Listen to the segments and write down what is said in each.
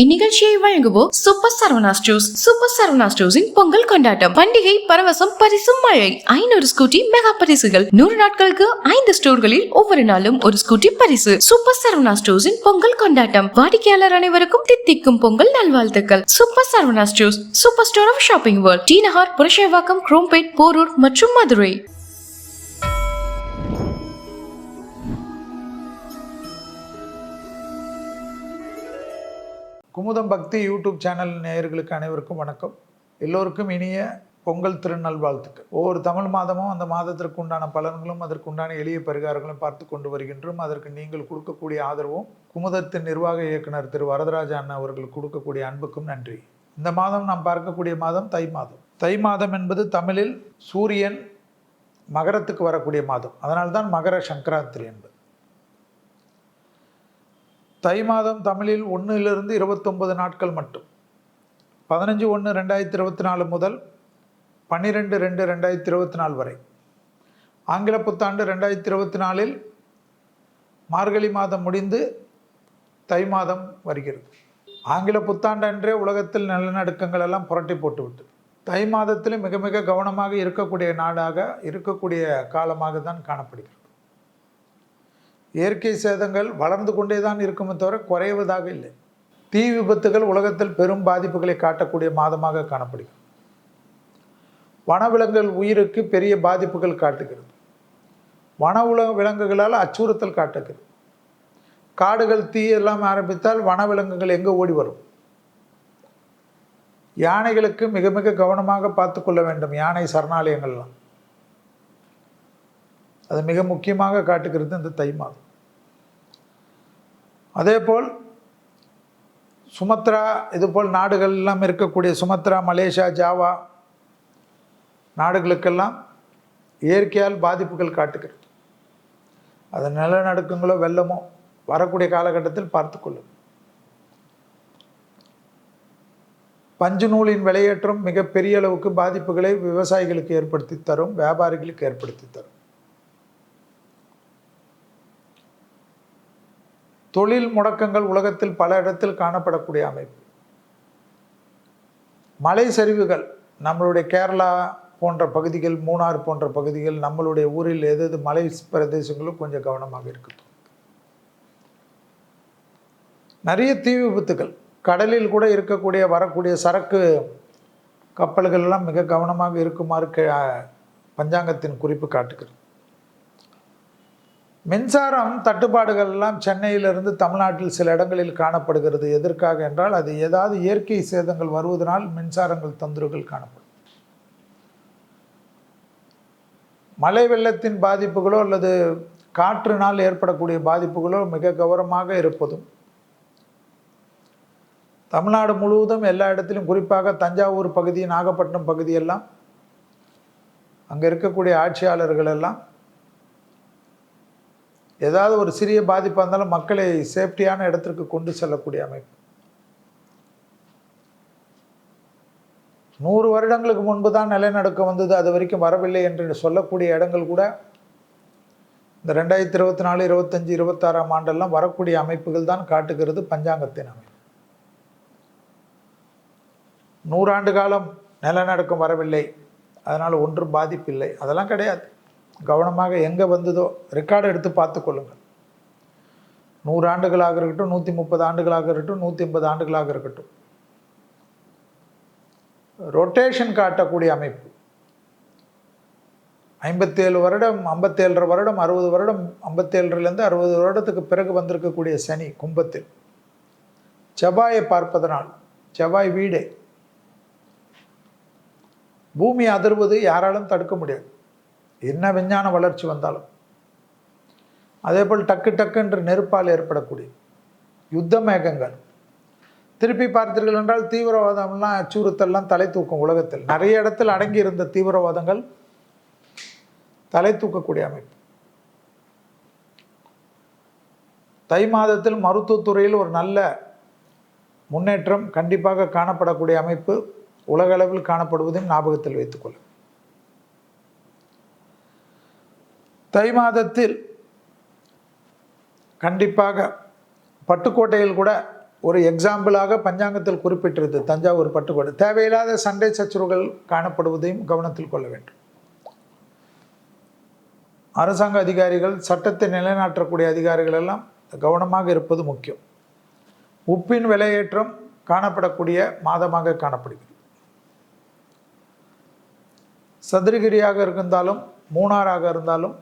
இந்நிகழ்ச்சியை வழங்குவோர் super Saravana stores. Super Saravana ஸ்டோர்ஸின் Pongal கொண்டாட்டம். பண்டிகை பரவசம் பரிசும் மழை. ஐநூறு ஸ்கூட்டி மெகா பரிசுகள். நூறு நாட்களுக்கு ஐந்து ஸ்டோர்களில் ஒவ்வொரு நாளும் ஒரு ஸ்கூட்டி பரிசு. சூப்பர் சரவணா ஸ்டோர்ஸின் பொங்கல் கொண்டாட்டம். வாடிக்கையாளர் அனைவருக்கும் தித்திக்கும் பொங்கல் நல்வாழ்த்துக்கள். Super Saravana stores. Super store of shopping world. T Purasawalkam Chromepet Porur மற்றும் மதுரை. குமுதம் பக்தி யூடியூப் சேனல் நேயர்களுக்கு அனைவருக்கும் வணக்கம். எல்லோருக்கும் இனிய பொங்கல் திருநல்வாழ்த்துக்கள் ஒவ்வொரு தமிழ் மாதமும் அந்த மாதத்திற்கு உண்டான பலன்களும் அதற்கு உண்டான எளிய பரிகாரங்களும் பார்த்து கொண்டு வருகின்றோம். அதற்கு நீங்கள் கொடுக்கக்கூடிய ஆதரவும் குமுதத்தின் நிர்வாக இயக்குனர் திரு வரதராஜ அண்ணா அவர்கள் கொடுக்கக்கூடிய அன்புக்கும் நன்றி. இந்த மாதம் நாம் பார்க்கக்கூடிய மாதம் தை மாதம். தை மாதம் என்பது தமிழில் சூரியன் மகரத்துக்கு வரக்கூடிய மாதம். அதனால்தான் மகர சங்கராந்திரி என்பது. தை மாதம் தமிழில் ஒன்றிலிருந்து இருபத்தொன்பது நாட்கள் மட்டும். பதினஞ்சு ஒன்று ரெண்டாயிரத்தி இருபத்தி நாலு முதல் பன்னிரெண்டு ரெண்டு ரெண்டாயிரத்தி இருபத்தி நாலு வரை. ஆங்கில புத்தாண்டு ரெண்டாயிரத்தி இருபத்தி நாலில் மார்கழி மாதம் முடிந்து தை மாதம் வருகிறது. ஆங்கில புத்தாண்டு அன்றே உலகத்தில் நிலநடுக்கங்கள் எல்லாம் புரட்டி போட்டுவிட்டு. தை மாதத்திலும் மிக மிக கவனமாக இருக்கக்கூடிய நாடாக இருக்கக்கூடிய காலமாக தான் காணப்படுகிறது. இயற்கை சேதங்கள் வளர்ந்து கொண்டே தான் இருக்குமே தவிர குறைவதாக இல்லை. தீ விபத்துகள் உலகத்தில் பெரும் பாதிப்புகளை காட்டக்கூடிய மாதமாக காணப்படுகிறது. வனவிலங்குகள் உயிருக்கு பெரிய பாதிப்புகள் காட்டுகிறது. வன உலக விலங்குகளால் அச்சுறுத்தல் காட்டுகிறது. காடுகள் தீ எல்லாம் ஆரம்பித்தால் வனவிலங்குகள் எங்கே ஓடி வரும்? யானைகளுக்கு மிக மிக கவனமாக பார்த்து கொள்ள வேண்டும். யானை சரணாலயங்கள்லாம். அது மிக முக்கியமாக காட்டுகிறது இந்த தை மாதம். அதேபோல் சுமத்ரா இதுபோல் நாடுகள் எல்லாம் இருக்கக்கூடிய சுமத்ரா மலேசியா ஜாவா நாடுகளுக்கெல்லாம் இயற்கையால் பாதிப்புகள் காட்டுகிறது. அது நிலநடுக்கங்களோ வெள்ளமோ வரக்கூடிய காலகட்டத்தில் பார்த்துக்கொள்ளும் பஞ்சு நூலின் விலையேற்றம் மிகப்பெரிய அளவுக்கு பாதிப்புகளை விவசாயிகளுக்கு ஏற்படுத்தி தரும் வியாபாரிகளுக்கு ஏற்படுத்தி தரும். தொழில் முடக்கங்கள் உலகத்தில் பல இடத்தில் காணப்படக்கூடிய அமைப்பு. மலை சரிவுகள் நம்மளுடைய கேரளா போன்ற பகுதிகள் மூணார் போன்ற பகுதிகள் நம்மளுடைய ஊரில் எது எது மலை பிரதேசங்களும் கொஞ்சம் கவனமாக இருக்கட்டும். நிறைய தீ விபத்துகள் கடலில் கூட இருக்கக்கூடிய வரக்கூடிய சரக்கு கப்பல்கள் எல்லாம் மிக கவனமாக இருக்குமாறு பஞ்சாங்கத்தின் குறிப்பு காட்டுகிறது. மின்சாரம் தட்டுப்பாடுகள் எல்லாம் சென்னையிலிருந்து தமிழ்நாட்டில் சில இடங்களில் காணப்படுகிறது. எதற்காக என்றால் அது ஏதாவது இயற்கை சேதங்கள் வருவதனால் மின்சாரங்கள் தொந்தரவுகள் காணப்படும். மழை வெள்ளத்தின் பாதிப்புகளோ அல்லது காற்றினால் ஏற்படக்கூடிய பாதிப்புகளோ மிக கௌரவமாக இருப்பதும் தமிழ்நாடு முழுவதும் எல்லா இடத்திலும் குறிப்பாக தஞ்சாவூர் பகுதி நாகப்பட்டினம் பகுதியெல்லாம் அங்கே இருக்கக்கூடிய ஆட்சியாளர்கள் எல்லாம் ஏதாவது ஒரு சிறிய பாதிப்பாக இருந்தாலும் மக்களை சேஃப்டியான இடத்திற்கு கொண்டு செல்லக்கூடிய அமைப்பு. நூறு வருடங்களுக்கு முன்பு தான் நிலநடுக்கம் வந்தது அது வரைக்கும் வரவில்லை என்று சொல்லக்கூடிய இடங்கள் கூட இந்த ரெண்டாயிரத்தி இருபத்தி நாலு இருபத்தஞ்சி இருபத்தாறாம் ஆண்டெல்லாம் வரக்கூடிய அமைப்புகள் தான் காட்டுகிறது பஞ்சாங்கத்தின் அமைப்பு. நூறாண்டு காலம் நிலநடுக்கம் வரவில்லை அதனால் ஒன்றும் பாதிப்பில்லை. அதெல்லாம் கிடையாது. கவனமாக எங்கே வந்ததோ ரெக்கார்டு எடுத்து பார்த்து கொள்ளுங்கள். நூறு ஆண்டுகளாக இருக்கட்டும் நூற்றி முப்பது ஆண்டுகளாக இருக்கட்டும் நூற்றி ஐம்பது ஆண்டுகளாக இருக்கட்டும். ரொட்டேஷன் காட்டக்கூடிய அமைப்பு. ஐம்பத்தேழு வருடம் ஐம்பத்தேழரை வருடம் அறுபது வருடம் ஐம்பத்தேழுலேருந்து அறுபது வருடத்துக்கு பிறகு வந்திருக்கக்கூடிய சனி கும்பத்தில். செவ்வாயை பார்ப்பதனால் செவ்வாய் வீடே. பூமி அதிர்வது யாராலும் தடுக்க முடியாது. என்ன விஞ்ஞான வளர்ச்சி வந்தாலும். அதே போல் டக்கு டக்குன்ற நெருப்பால் ஏற்படக்கூடிய யுத்த மேகங்கள் திருப்பி பார்த்தீர்கள் என்றால் தீவிரவாதம்லாம் அச்சுறுத்தல்லாம் தலை தூக்கும் உலகத்தில். நிறைய இடத்தில் அடங்கி இருந்த தீவிரவாதங்கள் தலை தூக்கக்கூடிய அமைப்பு. தை மாதத்தில் மருத்துவத்துறையில் ஒரு நல்ல முன்னேற்றம் கண்டிப்பாக காணப்படக்கூடிய அமைப்பு உலகளவில் காணப்படுவதையும் ஞாபகத்தில் வைத்துக்கொள்ளும். தை மாதத்தில் கண்டிப்பாக பட்டுக்கோட்டையில் கூட ஒரு எக்ஸாம்பிளாக பஞ்சாங்கத்தில் குறிப்பிட்டிருது தஞ்சாவூர் பட்டுக்கோட்டை. தேவையில்லாத சண்டை சச்சரவுகள் காணப்படுவதையும் கவனத்தில் கொள்ள வேண்டும். அரசாங்க அதிகாரிகள் சட்டத்தை நிலைநாட்டக்கூடிய அதிகாரிகள் எல்லாம் கவனமாக இருப்பது முக்கியம். உப்பின் விலையேற்றம் காணப்படக்கூடிய மாதமாக காணப்படுகிறது. சதுரகிரியாக இருந்தாலும் மூணாறாக இருந்தாலும்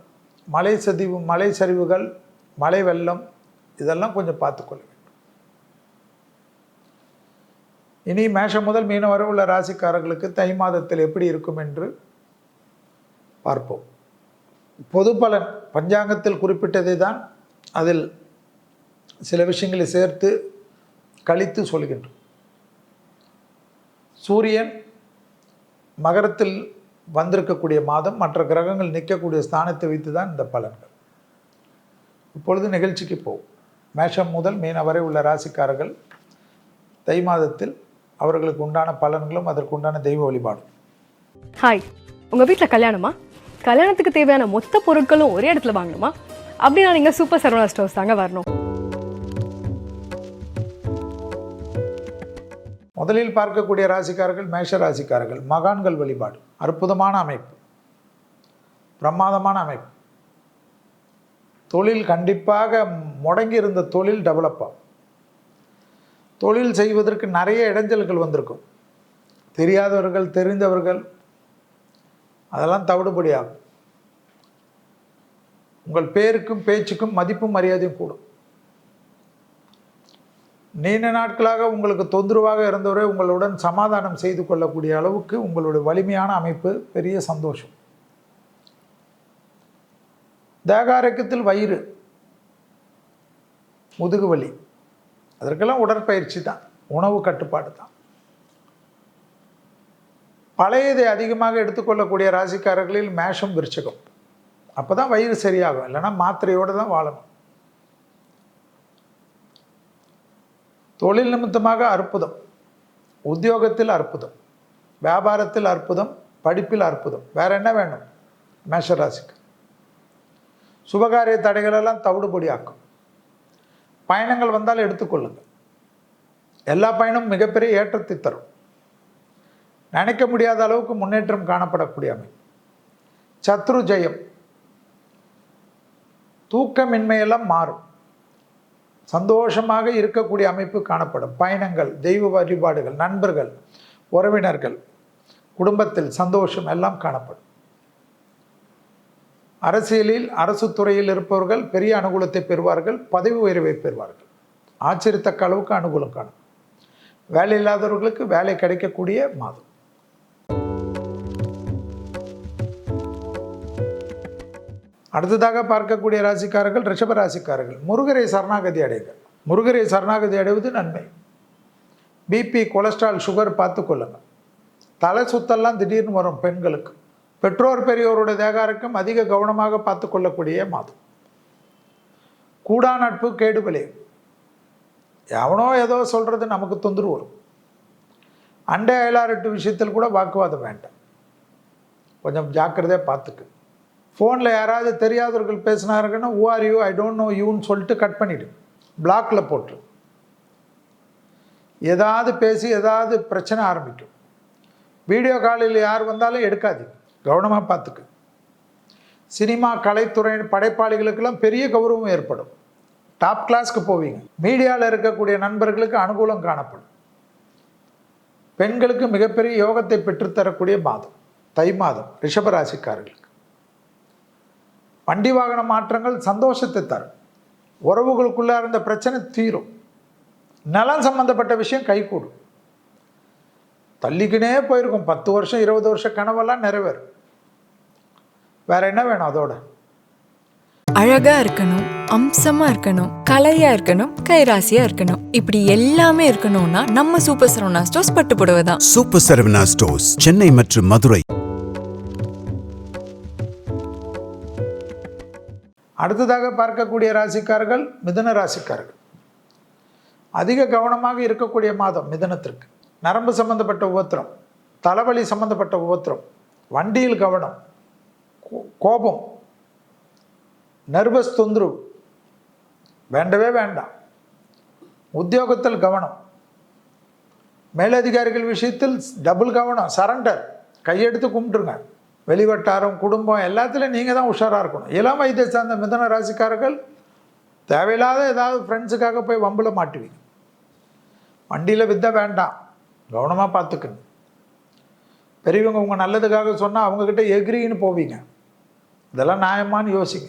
மலை சதிவு மலை சரிவுகள் மலை வெள்ளம் இதெல்லாம் கொஞ்சம் பார்த்துக்கொள்ள வேண்டும் இனி மேஷம் முதல் மீனம் வரை உள்ள ராசிக்காரர்களுக்கு தை மாதத்தில் எப்படி இருக்கும் என்று பார்ப்போம். பொது பலன் பஞ்சாங்கத்தில் குறிப்பிட்டதை தான் அதில் சில விஷயங்களை சேர்த்து கழித்து சொல்கின்றோம். சூரியன் மகரத்தில் வந்திருக்கக்கூடிய மாதம் மற்ற கிரகங்கள் நிற்கக்கூடிய ஸ்தானத்தை வைத்து தான் இந்த பலன்கள். இப்பொழுது நிகழ்ச்சிக்கு போவோம். மேஷம் முதல் மீன வரை உள்ள ராசிக்காரர்கள் தை மாதத்தில் அவர்களுக்கு உண்டான பலன்களும் அதற்கு உண்டான தெய்வ வழிபாடும். ஹாய் உங்க வீட்ல கல்யாணமா? கல்யாணத்துக்கு தேவையான மொத்த பொருட்களும் ஒரே இடத்துல வாங்கணுமா? அப்படின்னா நீங்க சூப்பர் சரவணா ஸ்டோர்ஸ் தாங்க வரணும். முதலில் பார்க்கக்கூடிய ராசிக்காரர்கள் மேஷ ராசிக்காரர்கள் மகான்கள் வழிபாடு. அற்புதமான அமைப்பு பிரமாதமான அமைப்பு. தொழில் கண்டிப்பாக முடங்கி இருந்த தொழில் டெவலப் ஆகும். தொழில் செய்வதற்கு நிறைய இடைஞ்சல்கள் வந்திருக்கும். தெரியாதவர்கள் தெரிந்தவர்கள் அதெல்லாம் தவிடுபடி ஆகும் உங்கள் பேருக்கும் பேச்சுக்கும் மதிப்பும் மரியாதையும் கூடும். நீண்ட நாட்களாக உங்களுக்கு தொந்தரவாக இருந்தவரை உங்களுடன் சமாதானம் செய்து கொள்ளக்கூடிய அளவுக்கு உங்களுடைய வலிமையான அமைப்பு பெரிய சந்தோஷம். தேகாரக்கத்தில் வயிறு முதுகு வலி அதற்கெல்லாம் உடற்பயிற்சி தான் உணவு கட்டுப்பாடு தான். பழையதை அதிகமாக எடுத்துக்கொள்ளக்கூடிய ராசிக்காரர்களில் மேஷம் விருச்சகம். அப்போ தான் வயிறு சரியாகும் இல்லைன்னா மாத்திரையோடு தான் வாழணும். தொழில் நிமித்தமாக அற்புதம். உத்தியோகத்தில் அற்புதம். வியாபாரத்தில் அற்புதம். படிப்பில் அற்புதம். வேற என்ன வேணும்? மேஷராசிக்கு. சுபகாரிய தடைகளெல்லாம் தவிடுபடியாக்கும். பயணங்கள் வந்தால் எடுத்துக்கொள்ளுங்கள். எல்லா பயணமும் மிகப்பெரிய ஏற்றத்தை தரும். நினைக்க முடியாத அளவுக்கு முன்னேற்றம் காணப்படக்கூடிய அமை சத்ரு ஜெயம். தூக்கமின்மையெல்லாம் மாறும். சந்தோஷமாக இருக்கக்கூடிய அமைப்பு காணப்படும். பயணங்கள் தெய்வ வழிபாடுகள் நண்பர்கள் உறவினர்கள் குடும்பத்தில் சந்தோஷம் எல்லாம் காணப்படும். அரசியலில் அரசு துறையில் இருப்பவர்கள் பெரிய அனுகூலத்தை பெறுவார்கள் பதவி உயர்வை பெறுவார்கள். ஆச்சரியத்தக்க அளவுக்கு அனுகூலம் காணும். வேலை இல்லாதவர்களுக்கு வேலை கிடைக்கக்கூடிய மாதம். அடுத்ததாக பார்க்கக்கூடிய ராசிக்காரர்கள் ரிஷப ராசிக்காரர்கள். முருகரை சரணாகதி அடைகள் முருகரை சரணாகதி அடைவது நன்மை. பிபி கொலஸ்ட்ரால் சுகர் பார்த்துக்கொள்ளுங்கள் தலை சுத்தெல்லாம் திடீர்னு வரும் பெண்களுக்கு. பெற்றோர் பெரியோருடைய தேகாருக்கும் அதிக கவனமாக பார்த்து கொள்ளக்கூடிய மாதம். கூடா நட்பு கேடு விளையும் எவனோ ஏதோ சொல்கிறது நமக்கு தொந்தரவு வரும். அண்டை அயலாரட்டு விஷயத்தில் கூட வாக்குவாதம் வேண்டாம். கொஞ்சம் ஜாக்கிரதையாக பார்த்துக்கு. ஃபோனில் யாராவது தெரியாதவர்கள் பேசினாருங்கன்னா who are you I don't know யூன்னு சொல்லிட்டு கட் பண்ணிவிடு பிளாக்கில் போட்டு ஏதாவது பேசி ஏதாவது பிரச்சனை ஆரம்பிக்கும். வீடியோ காலில் யார் வந்தாலும் எடுக்காது. கவனமாக பார்த்துக்கு சினிமா கலைத்துறை படைப்பாளிகளுக்கெல்லாம் பெரிய கௌரவம் ஏற்படும். டாப் கிளாஸ்க்கு போவீங்க. மீடியாவில் இருக்கக்கூடிய நண்பர்களுக்கு அனுகூலம் காணப்படும். பெண்களுக்கு மிகப்பெரிய யோகத்தை பெற்றுத்தரக்கூடிய மாதம் தை மாதம் ரிஷபராசிக்காரர்கள். வண்டி வாகன மாற்றங்கள் சந்தோஷத்தை தரும். உறவுகளுக்குள்ளே இருந்த பிரச்சனை தீரும். நலம் சம்பந்தப்பட்ட விஷயம் கைகூடும். தள்ளிக்கினே போயிருக்கும். பத்து வருஷம் இருபது வருஷம் கனவெல்லாம் நிறைவேறும். வேற என்ன வேணும் அதோட? அழகா இருக்கணும் அம்சமா இருக்கணும் கலையா இருக்கணும் கைராசியா இருக்கணும். இப்படி எல்லாமே இருக்கணும்னா நம்ம சூப்பர் சரவணா ஸ்டோர்ஸ் பட்டு புடவை தான் சூப்பர் சரவணா ஸ்டோர்ஸ் சென்னை மற்றும் மதுரை. அடுத்ததாக பார்க்கக்கூடிய ராசிக்காரர்கள் மிதன ராசிக்காரர்கள். அதிக கவனமாக இருக்கக்கூடிய மாதம் மிதனத்திற்கு. நரம்பு சம்பந்தப்பட்ட உபத்திரம் தலைவலி சம்பந்தப்பட்ட உபத்திரம் வண்டியில் கவனம் கோ- கோபம் நர்வஸ் தொந்தரவு வேண்டவே வேண்டாம். உத்தியோகத்தில் கவனம். மேலதிகாரிகள் விஷயத்தில் டபுள் கவனம் சரண்டர் கையெடுத்து கும்பிட்டுருங்க. வெளிவட்டாரம் குடும்பம் எல்லாத்துலேயும் நீங்கள் தான் உஷாராக இருக்கணும். இளம் வயதை சார்ந்த மிதன ராசிக்காரர்கள் தேவையில்லாத ஏதாவது ஃப்ரெண்ட்ஸுக்காக போய் வம்பில் மாட்டுவீங்க. வண்டியில் வித்த வேண்டாம். கவனமாக பார்த்துக்கணும். பெரியவங்க உங்கள் நல்லதுக்காக சொன்னால் அவங்கக்கிட்ட எகிரின்னு போவீங்க. இதெல்லாம் நியாயமான்னு யோசிங்க.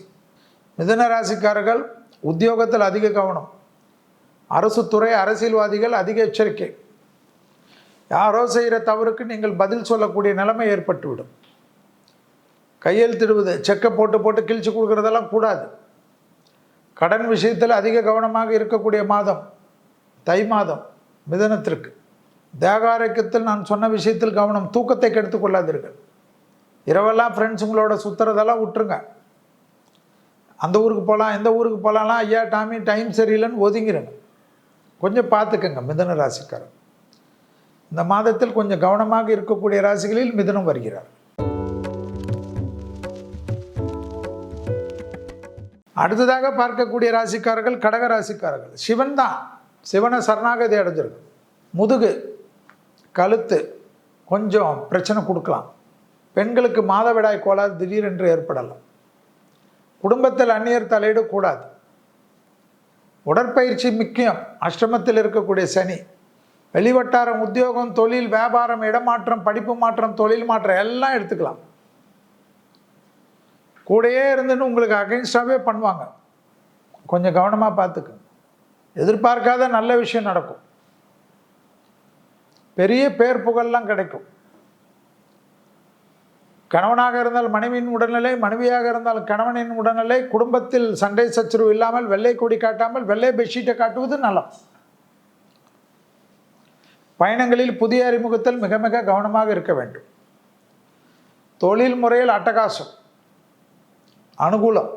மிதன ராசிக்காரர்கள் உத்தியோகத்தில் அதிக கவனம். அரசு துறை அரசியல்வாதிகள் அதிக எச்சரிக்கை. யாரோ செய்கிற தவறுக்கு நீங்கள் பதில் சொல்லக்கூடிய நிலைமை ஏற்பட்டுவிடும். கையெழுத்திடுவது செக்கை போட்டு போட்டு கிழிச்சு கொடுக்குறதெல்லாம் கூடாது. கடன் விஷயத்தில் அதிக கவனமாக இருக்கக்கூடிய மாதம் தை மாதம் மிதனத்திற்கு. தேகாரோக்கியத்தில் நான் சொன்ன விஷயத்தில் கவனம் தூக்கத்தை கெடுத்து கொள்ளாதீர்கள். இரவெல்லாம் ஃப்ரெண்ட்ஸுங்களோட சுற்றுறதெல்லாம் விட்டுருங்க. அந்த ஊருக்கு போகலாம் எந்த ஊருக்கு போகலாம்லாம் ஐயா டாமி டைம் சரியில்லைன்னு ஒதுங்கிடுங்க கொஞ்சம் பார்த்துக்கங்க மிதன ராசிக்காரன் இந்த மாதத்தில் கொஞ்சம் கவனமாக இருக்கக்கூடிய ராசிகளில் மிதனம் வருகிறார். அடுத்ததாக பார்க்கக்கூடிய ராசிக்காரர்கள் கடக ராசிக்காரர்கள். சிவன் தான். சிவனை சரணாகதி அடைஞ்சிருக்கு. முதுகு கழுத்து கொஞ்சம் பிரச்சனை கொடுக்கலாம். பெண்களுக்கு மாதவிடாய் கோளாறு திடீரென்று ஏற்படலாம். குடும்பத்தில் அந்நியர் தலையிடக்கூடாது உடற்பயிற்சி முக்கியம். அஷ்டமத்தில் இருக்கக்கூடிய சனி. வெளிவட்டாரம் உத்தியோகம் தொழில் வியாபாரம் இடமாற்றம் படிப்பு மாற்றம் தொழில் மாற்றம் எல்லாம் எடுத்துக்கலாம். கூடயே இருந்துன்னு உங்களுக்கு அகைன்ஸ்டாகவே பண்ணுவாங்க. கொஞ்சம் கவனமாக பார்த்துக்குங்க எதிர்பார்க்காத நல்ல விஷயம் நடக்கும். பெரிய பேர் புகழ்லாம் கிடைக்கும். கணவனாக இருந்தால் மனைவியின் உடல்நிலை மனைவியாக இருந்தால் கணவனின் உடல்நிலை குடும்பத்தில் சண்டை சச்சரவு இல்லாமல் வெள்ளை கொடி காட்டாமல் வெள்ளை பெட்ஷீட்டை காட்டுவது நலம். பயணங்களில் புதிய அறிமுகத்தில் மிக மிக கவனமாக இருக்க வேண்டும். தொழில் முறையில் அட்டகாசம். அனுகூலம்.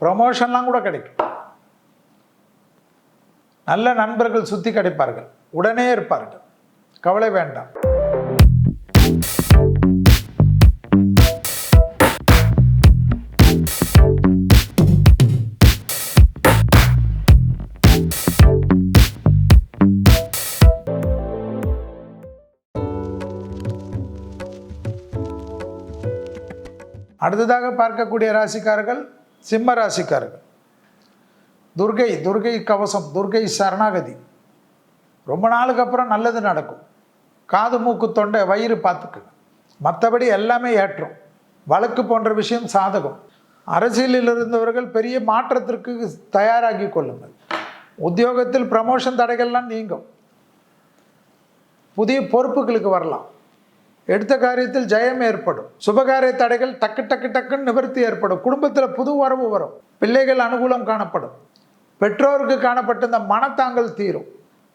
ப்ரமோஷன்லாம் கூட கிடைக்கும். நல்ல நண்பர்கள் சுற்றி கிடைப்பார்கள். உடனே இருப்பார்கள். கவலை வேண்டாம். அடுத்ததாக பார்க்கக்கூடிய ராசிக்காரர்கள் சிம்ம ராசிக்காரர்கள். துர்கை துர்கை கவசம் துர்கை சரணாகதி. ரொம்ப நாளுக்கு அப்புறம் நல்லது நடக்கும். காது மூக்கு தொண்டை வயிறு பார்த்துக்குங்க. மற்றபடி எல்லாமே ஏற்றும். வழக்கு போன்ற விஷயம் சாதகம். அரசியலில் இருந்தவர்கள் பெரிய மாற்றத்திற்கு தயாராகி கொள்ளுங்கள். உத்தியோகத்தில் ப்ரமோஷன் தடைகள்லாம் நீங்கும். புதிய பொறுப்புகளுக்கு வரலாம். எடுத்த காரியத்தில் ஜெயம் ஏற்படும். சுபகாரிய தடைகள் டக்கு டக்கு டக்குன்னு நிவர்த்தி ஏற்படும். குடும்பத்தில் புது வரவு வரும். பிள்ளைகள் அனுகூலம் காணப்படும். பெற்றோருக்கு காணப்பட்ட இந்த மனத்தாங்கல் தீரும்.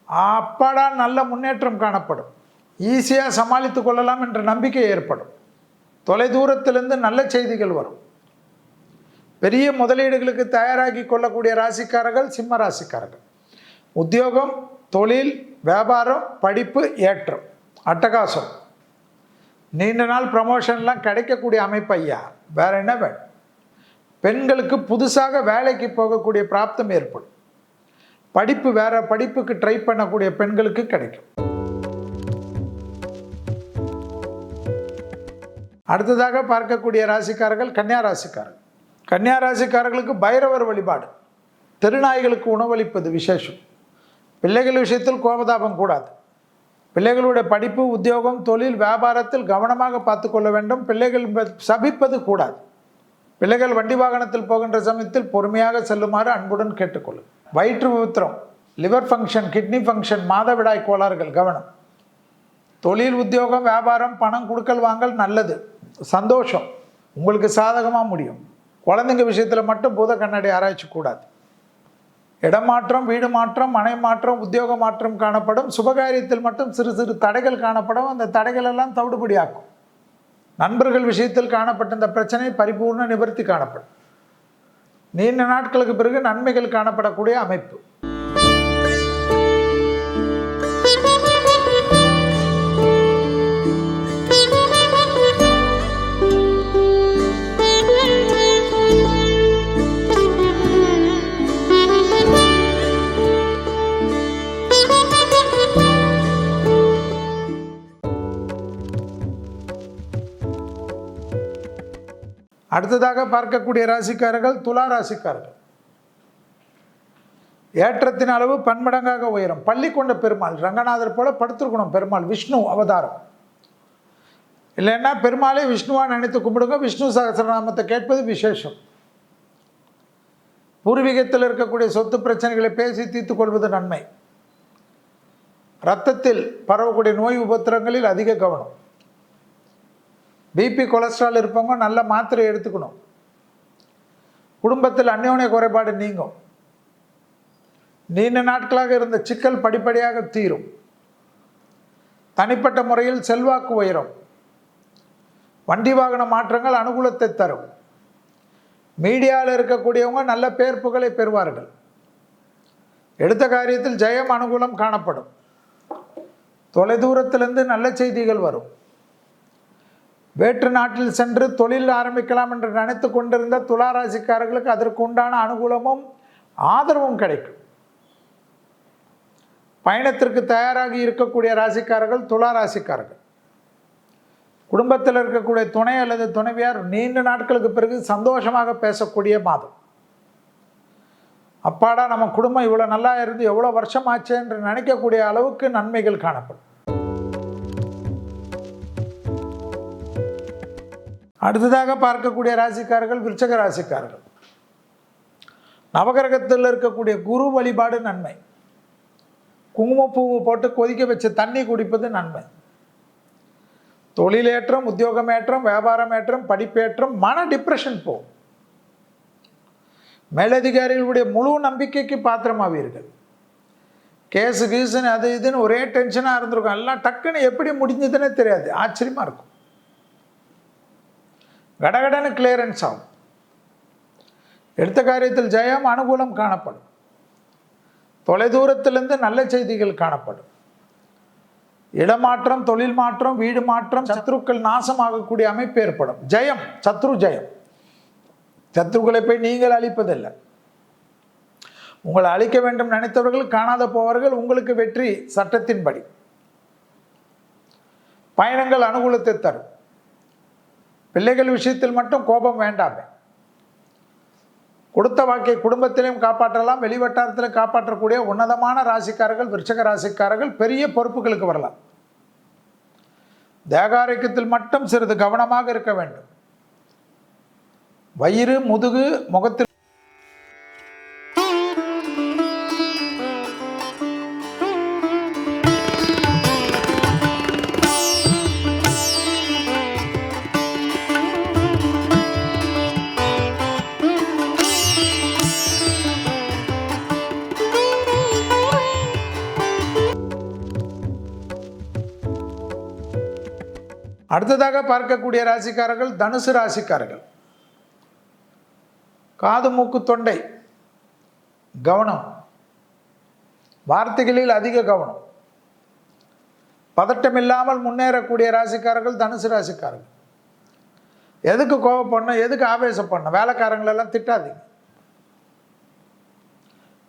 அப்பாடா நல்ல முன்னேற்றம் காணப்படும். ஈஸியாக சமாளித்து கொள்ளலாம் என்ற நம்பிக்கை ஏற்படும். தொலைதூரத்திலிருந்து நல்ல செய்திகள் வரும். பெரிய முதலீடுகளுக்கு தயாராகி கொள்ளக்கூடிய ராசிக்காரர்கள் சிம்ம ராசிக்காரர்கள். உத்தியோகம் தொழில் வியாபாரம் படிப்பு ஏற்றம் அட்டகாசம். நீண்ட நாள் ப்ரமோஷன்லாம் கிடைக்கக்கூடிய அமைப்பு ஐயா. வேற என்ன வேணும்? பெண்களுக்கு புதுசாக வேலைக்கு போகக்கூடிய பிராப்தம் ஏற்படும். படிப்பு வேற படிப்புக்கு ட்ரை பண்ணக்கூடிய பெண்களுக்கு கிடைக்கும். அடுத்ததாக பார்க்கக்கூடிய ராசிக்காரர்கள் கன்னியா ராசிக்காரர்கள். கன்னியா ராசிக்காரர்களுக்கு பைரவர் வழிபாடு. தெருநாய்களுக்கு உணவளிப்பது விசேஷம். பிள்ளைகள் விஷயத்தில் கோபதாபம் கூடாது. பிள்ளைகளுடைய படிப்பு உத்தியோகம் தொழில் வியாபாரத்தில் கவனமாக பார்த்து கொள்ள வேண்டும். பிள்ளைகள் சபிப்பது கூடாது. பிள்ளைகள் வண்டி வாகனத்தில் போகின்ற சமயத்தில் பொறுமையாக செல்லுமாறு அன்புடன் கேட்டுக்கொள்ளும். வயிற்று உத்திரம் லிவர் ஃபங்க்ஷன் கிட்னி ஃபங்க்ஷன் மாதவிடாய் கோளாறுகள் கவனம். தொழில் உத்தியோகம் வியாபாரம் பணம் கொடுக்கல் வாங்கல் நல்லது. சந்தோஷம். உங்களுக்கு சாதகமாக முடியும். குழந்தைங்க விஷயத்தில் மட்டும் பூத கண்ணாடி ஆராய்ச்சி கூடாது. இடமாற்றம் வீடு மாற்றம் மனை மாற்றம் உத்தியோக மாற்றம் காணப்படும். சுபகாரியத்தில் மட்டும் சிறு சிறு தடைகள் காணப்படும். அந்த தடைகள் எல்லாம் தவிடுபடியாக்கும். நண்பர்கள் விஷயத்தில் காணப்பட்ட இந்த பிரச்சனை பரிபூர்ண நிவர்த்தி காணப்படும். நீண்ட நாட்களுக்கு பிறகு நன்மைகள் காணப்படக்கூடிய அமைப்பு. அடுத்ததாக பார்க்கக்கூடிய ராசிக்காரர்கள் துலா ராசிக்காரர்கள். ஏற்றத்தின் அளவு பன்மடங்காக உயரும். பள்ளி கொண்ட பெருமாள் ரங்கநாதர் போல படுத்திருக்கணும் பெருமாள் விஷ்ணு அவதாரம். இல்லைன்னா பெருமாளே விஷ்ணுவா நினைத்து கும்பிடுங்க விஷ்ணு சகசிரநாமத்தை கேட்பது விசேஷம். பூர்வீகத்தில் இருக்கக்கூடிய சொத்து பிரச்சனைகளை பேசி தீர்த்து கொள்வது நன்மை. ரத்தத்தில் பரவக்கூடிய நோய் உபத்திரங்களில் அதிக கவனம். பிபி கொலஸ்ட்ரால் இருப்பவங்க நல்ல மாத்திரை எடுத்துக்கணும். குடும்பத்தில் அந்யோன்ய குறைபாடு நீங்கும். நீண்ட நாட்களாக இருந்த சிக்கல் படிப்படியாக தீரும். தனிப்பட்ட முறையில் செல்வாக்கு உயரும். வண்டி வாகன மாற்றங்கள் அனுகூலத்தை தரும். மீடியாவில் இருக்கக்கூடியவங்க நல்ல பேர் புகழை பெறுவார்கள். எடுத்த காரியத்தில் ஜெயம் அனுகூலம் காணப்படும். தொலைதூரத்திலிருந்து நல்ல செய்திகள் வரும். வேற்று நாட்டில் சென்று தொழில் ஆரம்பிக்கலாம் என்று நினைத்து கொண்டிருந்த துளாராசிக்காரர்களுக்கு அதற்கு உண்டான அனுகூலமும் ஆதரவும் கிடைக்கும். பயணத்திற்கு தயாராகி இருக்கக்கூடிய ராசிக்காரர்கள் துலா ராசிக்காரர்கள் குடும்பத்தில் இருக்கக்கூடிய துணை அல்லது துணைவியார் நீண்ட நாட்களுக்கு பிறகு சந்தோஷமாக பேசக்கூடிய மாதம். அப்பாடா நம்ம குடும்பம் இவ்வளோ நல்லா இருந்து எவ்வளோ வருஷம் ஆச்சு என்று நினைக்கக்கூடிய அளவுக்கு நன்மைகள் காணப்படும். அடுத்ததாக பார்க்கக்கூடிய ராசிக்காரர்கள் விருச்சக ராசிக்காரர்கள். நவகிரகத்தில் இருக்கக்கூடிய குரு வழிபாடு நன்மை. குங்குமப்பூவு போட்டு கொதிக்க வச்ச தண்ணி குடிப்பது நன்மை. தொழிலேற்றம் உத்தியோகமேற்றம் வியாபாரமேற்றம் படிப்பேற்றம் மன டிப்ரெஷன் போகும் மேலதிகாரிகளுடைய முழு நம்பிக்கைக்கு பாத்திரமாவீர்கள். கேஸு கீஸுன்னு அது இதுன்னு ஒரே டென்ஷனாக இருந்திருக்கும். எல்லாம் டக்குன்னு எப்படி முடிஞ்சதுன்னே தெரியாது. ஆச்சரியமாக இருக்கும். கடகடன்னு கிளியரன்ஸ் ஆகும். எடுத்த காரியத்தில் ஜெயம் அனுகூலம் காணப்படும். தொலைதூரத்திலிருந்து நல்ல செய்திகள் காணப்படும். இடமாற்றம் தொழில் மாற்றம் வீடு மாற்றம் சத்ருக்கள் நாசமாகக்கூடிய அமைப்பு ஏற்படும். ஜெயம் சத்ரு ஜெயம். சத்ருக்களை போய் நீங்கள் அழிப்பதில்லை. உங்களை அழிக்க வேண்டும் நினைத்தவர்கள் காணாத போவார்கள் உங்களுக்கு வெற்றி சட்டத்தின்படி. பயணங்கள் அனுகூலத்தை தரும். பிள்ளைகள் விஷயத்தில் மட்டும் கோபம் வேண்டாமே. கொடுத்த வாக்கை குடும்பத்திலையும் காப்பாற்றலாம் வெளிவட்டாரத்திலும் காப்பாற்றக்கூடிய உன்னதமான ராசிக்காரர்கள் விருச்சக ராசிக்காரர்கள் பெரிய பொறுப்புகளுக்கு வரலாம். தேகாரோக்கியத்தில் மட்டும் சிறிது கவனமாக இருக்க வேண்டும். வயிறு முதுகு முகத்தில் அடுத்ததாக பார்க்கக்கூடிய ராசிக்காரர்கள் தனுசு ராசிக்காரர்கள். காது மூக்கு தொண்டை. கவனம். வார்த்தைகளில் அதிக கவனம். பதட்டம் இல்லாமல் முன்னேறக்கூடிய ராசிக்காரர்கள் தனுசு ராசிக்காரர்கள். எதுக்கு கோவப்படணும் எதுக்கு ஆவேசம் பண்ணணும் வேலைக்காரங்களெல்லாம் திட்டாதீங்க.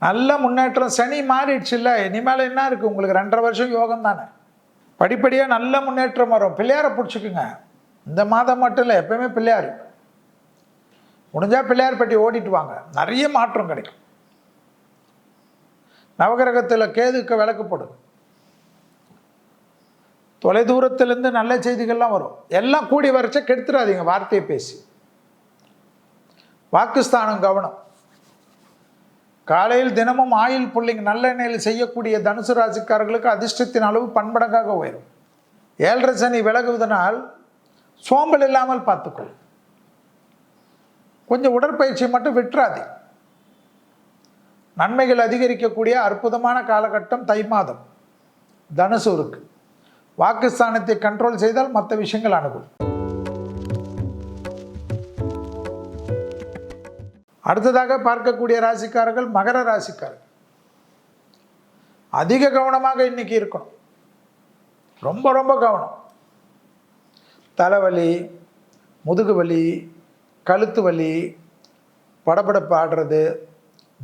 நல்ல முன்னேற்றம் சனி மாறிடுச்சு இல்லை இனிமேல் என்ன இருக்குது உங்களுக்கு ரெண்டரை வருஷம் யோகம் தானே படிப்படியாக நல்ல முன்னேற்றம் வரும். பிள்ளையாரை பிடிச்சிக்குங்க. இந்த மாதம் மட்டும் இல்லை எப்பயுமே பிள்ளையார். முடிஞ்சால் பிள்ளையார் பெட்டி ஓடிட்டு வாங்க. நிறைய மாற்றம் கிடைக்கும். நவகிரகத்தில் கேதுக்கு விளக்கு போடுங்க தொலைதூரத்திலேருந்து நல்ல செய்திகள்லாம் வரும். எல்லாம் கூடி வரைச்சா கெடுத்துடாதீங்க வார்த்தையை பேசி. வாக்குஸ்தானம் கவனம். காலையில் தினமும் ஆயில் புள்ளிங் நல்லெண்ணெயில் செய்யக்கூடிய தனுசு ராசிக்காரர்களுக்கு அதிர்ஷ்டத்தின் அளவு பன்மடங்காக உயரும். ஏழரை சனி விலகுவதனால் சோம்பல் இல்லாமல் பார்த்துக்கொள். கொஞ்சம் உடற்பயிற்சி மட்டும் விட்டுறாதே. நன்மைகள் அதிகரிக்கக்கூடிய அற்புதமான காலகட்டம் தை மாதம். தனுசூருக்கு வாக்குஸ்தானத்தை கண்ட்ரோல் செய்தால் மற்ற விஷயங்கள் அணுகும். அடுத்ததாக பார்க்கக்கூடிய ராசிக்காரர்கள் மகர ராசிக்காரர்கள். அதிக கவனமாக இன்னைக்கு இருக்கணும். ரொம்ப ரொம்ப கவனம். தலைவலி முதுகு வலி கழுத்து வலி படபடப்பு ஆடுறது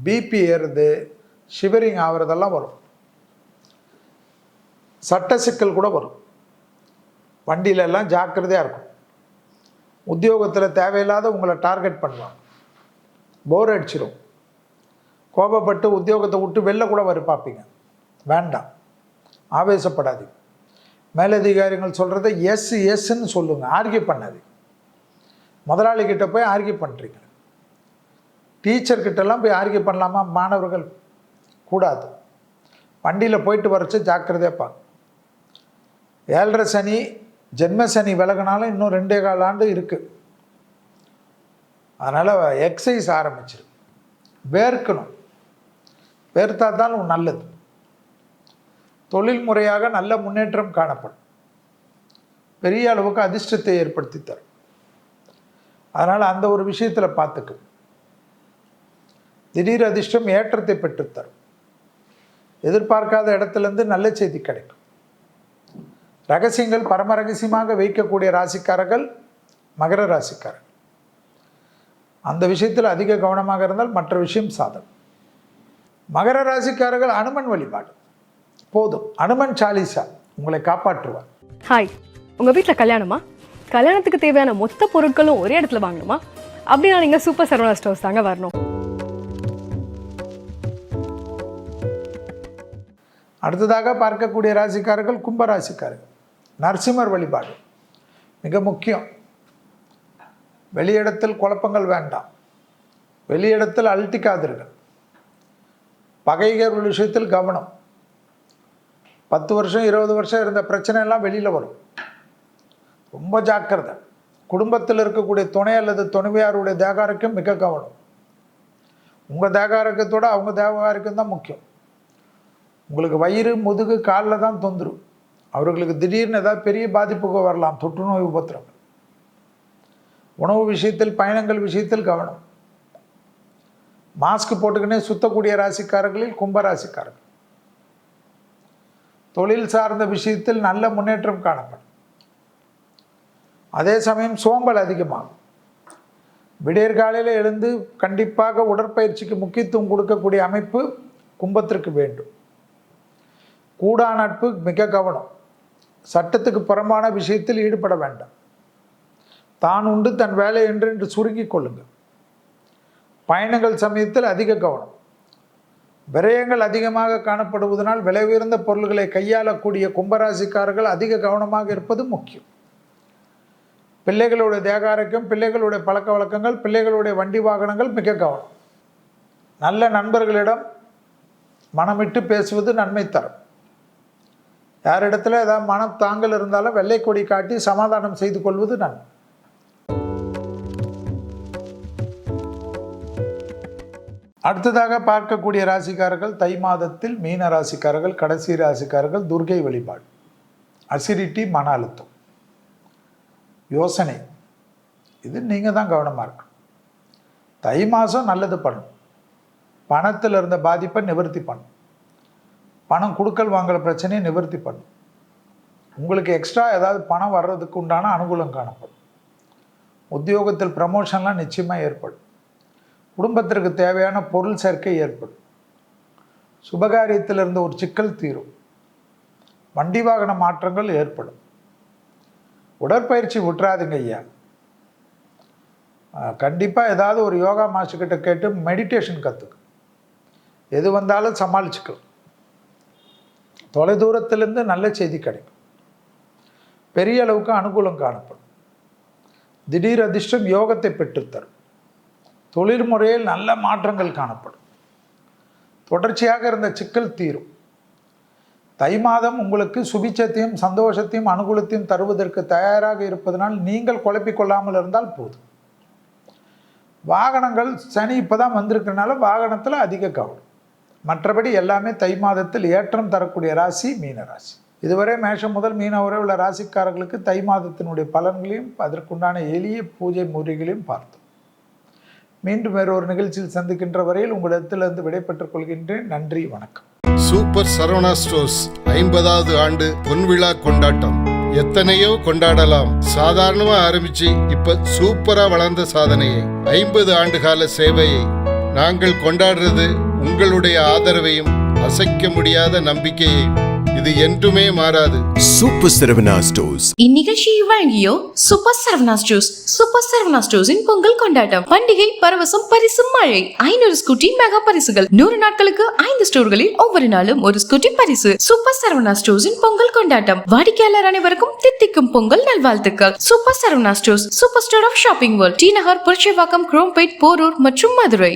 பிபி ஏறுறது ஷிவரிங் ஆகிறதெல்லாம் வரும். சட்ட சிக்கல் கூட வரும். வண்டியிலெல்லாம் ஜாக்கிரதையாக இருக்கும் உத்தியோகத்தில் தேவையில்லாத உங்களை டார்கெட் பண்ணுவாங்க போர் அடிச்சிடும் கோபப்பட்டு உத்தியோகத்தை விட்டு வெளில கூட வர பார்ப்பீங்க. வேண்டாம். ஆவேசப்படாது மேலதிகாரிகள் சொல்கிறத எஸ் எஸ்ன்னு சொல்லுங்கள் ஆர்கியூ பண்ணாது முதலாளி கிட்ட போய் ஆர்கியூ பண்ணுறீங்க டீச்சர்கிட்டலாம் போய் ஆர்கியூ பண்ணலாமா? மாணவர்கள் கூடாது. வண்டியில் போயிட்டு வரச்சு ஜாக்கிரதையாக பாங்க ஏழரை சனி ஜென்ம சனி விலகினாலும் இன்னும் ரெண்டே கால் ஆண்டு இருக்குது அதனால் எக்ஸசைஸ் ஆரம்பிச்சிரு. வேர்க்கணும். வேர்த்தா தான் நல்லது. தொழில் முறையாக நல்ல முன்னேற்றம் காணப்படும். பெரிய அளவுக்கு அதிர்ஷ்டத்தை ஏற்படுத்தி தரும். அதனால் அந்த ஒரு விஷயத்தில் பார்த்துக்கு திடீர் அதிர்ஷ்டம் ஏற்றத்தை பெற்றுத்தரும் எதிர்பார்க்காத இடத்துலேருந்து நல்ல செய்தி கிடைக்கும். ரகசியங்கள் பரம ரகசியமாக வைக்கக்கூடிய ராசிக்காரர்கள் மகர ராசிக்காரர்கள். அந்த விஷயத்தில் அதிக கவனமாக இருந்தால் மற்ற விஷயம் சாதம் மகர ராசிக்காரர்கள் அனுமன் வழிபாடு. போதும். அனுமன் சாலிசா உங்களை காப்பாற்றுவார். ஹாய் உங்கள் வீட்டில் கல்யாணமா? கல்யாணத்துக்கு தேவையான மொத்த பொருட்களும் ஒரே இடத்துல வாங்கணுமா? அப்படின்னா நீங்கள் சூப்பர் சரவணா ஸ்டோர்ஸ் தாங்க வரணும். அடுத்ததாக பார்க்கக்கூடிய ராசிக்காரர்கள் கும்ப ராசிக்காரர்கள் நரசிம்மர் வழிபாடு. மிக முக்கியம். வெளியிடத்தில் குழப்பங்கள் வேண்டாம். வெளியிடத்தில் அழட்டிக்காதீர்கள் பகைகர் விஷயத்தில் கவனம். பத்து வருஷம் இருபது வருஷம் இருந்த பிரச்சனையெல்லாம் வெளியில் வரும். ரொம்ப ஜாக்கிரதை. குடும்பத்தில் இருக்கக்கூடிய துணை அல்லது துணைவியாருடைய தேகாரக்கும் மிக கவனம். உங்கள் தேகாரக்கத்தோட அவங்க தேகாரக்கம் தான் முக்கியம். உங்களுக்கு வயிறு முதுகு காலில் தான் தொந்தரும் அவர்களுக்கு திடீர்னு ஏதாவது பெரிய பாதிப்புக்கு வரலாம். தொற்று நோய் உபத்திரம். உணவு விஷயத்தில் பயணங்கள் விஷயத்தில் கவனம். மாஸ்க் போட்டுக்கினே சுத்தக்கூடிய ராசிக்காரர்களில் கும்பராசிக்காரர்கள். தொழில் சார்ந்த விஷயத்தில் நல்ல முன்னேற்றம் காணப்படும். அதே சமயம் சோம்பல் அதிகமாகும். விடியற் காலையில் எழுந்து கண்டிப்பாக உடற்பயிற்சிக்கு முக்கியத்துவம் கொடுக்கக்கூடிய அமைப்பு கும்பத்திற்கு வேண்டும். கூடா நட்பு மிக கவனம். சட்டத்துக்கு புறம்பான விஷயத்தில் ஈடுபட வேண்டாம். தான் உண்டு தன் வேலை என்று என்று சுருங்கிக் கொள்ளுங்கள். பயணங்கள் சமயத்தில் அதிக கவனம். விரயங்கள் அதிகமாக காணப்படுவதனால் விலை உயர்ந்த பொருள்களை கையாளக்கூடிய கும்பராசிக்காரர்கள் அதிக கவனமாக இருப்பது முக்கியம். பிள்ளைகளுடைய தேகாரக்கம் பிள்ளைகளுடைய பழக்க வழக்கங்கள் பிள்ளைகளுடைய வண்டி வாகனங்கள் மிக கவனம். நல்ல நண்பர்களிடம் மனமிட்டு பேசுவது நன்மை தரும். யாரிடத்துல ஏதாவது மனம் தாங்கல் இருந்தாலும் வெள்ளை கொடி காட்டி சமாதானம் செய்து கொள்வது நன்மை. அடுத்ததாக பார்க்கக்கூடிய ராசிக்காரர்கள் தை மாதத்தில் மீன ராசிக்காரர்கள் கடைசி ராசிக்காரர்கள் துர்கை வழிபாடு. அசிடிட்டி மன அழுத்தம். யோசனை. இது நீங்கள் தான் கவனமாக இருக்கணும். தை மாதம் நல்லது பண்ணும். பணத்தில் இருந்த பாதிப்பை நிவர்த்தி பண்ணும். பணம் கொடுக்கல் வாங்குற பிரச்சனையை நிவர்த்தி பண்ணும். உங்களுக்கு எக்ஸ்ட்ரா ஏதாவது பணம் வர்றதுக்கு உண்டான அனுகூலம் காணப்படும். உத்தியோகத்தில் ப்ரமோஷன்லாம் நிச்சயமாக ஏற்படும். குடும்பத்திற்கு தேவையான பொருள் சேர்க்கை ஏற்படும். சுபகாரியத்தில் இருந்த ஒரு சிக்கல் தீரும். வண்டி வாகன மாற்றங்கள் ஏற்படும். உடற்பயிற்சி விட்டுறாதுங்க ஐயா. கண்டிப்பாக ஏதாவது ஒரு யோகா மாஸ்டர்கிட்ட கேட்டு மெடிடேஷன் கற்றுக்கு எது வந்தாலும் சமாளிச்சுக்கலாம். தொலைதூரத்திலிருந்து நல்ல செய்தி கிடைக்கும். பெரிய அளவுக்கு அனுகூலம் காணப்படும். திடீர் அதிர்ஷ்டம் யோகத்தை பெற்றுத்தரும். தொழில் முறையில் நல்ல மாற்றங்கள் காணப்படும். தொடர்ச்சியாக இருந்த சிக்கல் தீரும். தை மாதம் உங்களுக்கு சுபிச்சத்தையும் சந்தோஷத்தையும் அனுகூலத்தையும் தருவதற்கு தயாராக இருப்பதனால் நீங்கள் குழப்பிக்கொள்ளாமல் இருந்தால் போதும். வாகனங்கள் சனி இப்போ தான் வந்திருக்கிறனால வாகனத்தில் அதிக கவனம். மற்றபடி எல்லாமே தை மாதத்தில் ஏற்றம் தரக்கூடிய ராசி மீன ராசி. இதுவரை மேஷம் முதல் மீனம் வரை உள்ள ராசிக்காரர்களுக்கு தை மாதத்தினுடைய பலன்களையும் அதற்குண்டான எளிய பூஜை முறைகளையும் பார்த்தோம். மீண்டும் வேறு ஒரு நிகழ்ச்சியில் சந்திக்கின்ற வரையில் உங்களிடத்திலிருந்து விடைபெற்றுக் கொள்கின்றேன். நன்றி வணக்கம். சூப்பர் சரவணா ஸ்டோர்ஸ் ஐம்பதாவது ஆண்டு பொன்விழா கொண்டாட்டம். எத்தனையோ கொண்டாடலாம். சாதாரணமா ஆரம்பிச்சு இப்ப சூப்பரா வளர்ந்த சாதனையை ஐம்பது ஆண்டு கால சேவையை நாங்கள் கொண்டாடுறது உங்களுடைய ஆதரவையும் அசைக்க முடியாத நம்பிக்கையையும் இது என்றுமே மாறாது. சூப்பர் சரவணா ஸ்டோர்ஸ் இந்நிகழ்ச்சியை வழங்கியோ super Saravana stores super Saravana ஸ்டோர்ஸின் Pongal கொண்டாட்டம் பண்டிகை பரவசம் பரிசும் மழை ஐநூறு ஸ்கூட்டி மெகா பரிசுகள் நூறு நாட்களுக்கு ஐந்து ஸ்டோர்களில் ஒவ்வொரு நாளும் ஒரு ஸ்கூட்டி பரிசு சூப்பர் சரவணா ஸ்டோர்ஸின் பொங்கல் கொண்டாட்டம் வாடிக்கையாளர் அனைவருக்கும் தித்திக்கும் பொங்கல் நல்வாழ்த்துக்கள் super Saravana stores super store of shopping world T Nagar Purasawalkam Chromepet Porur மற்றும் மதுரை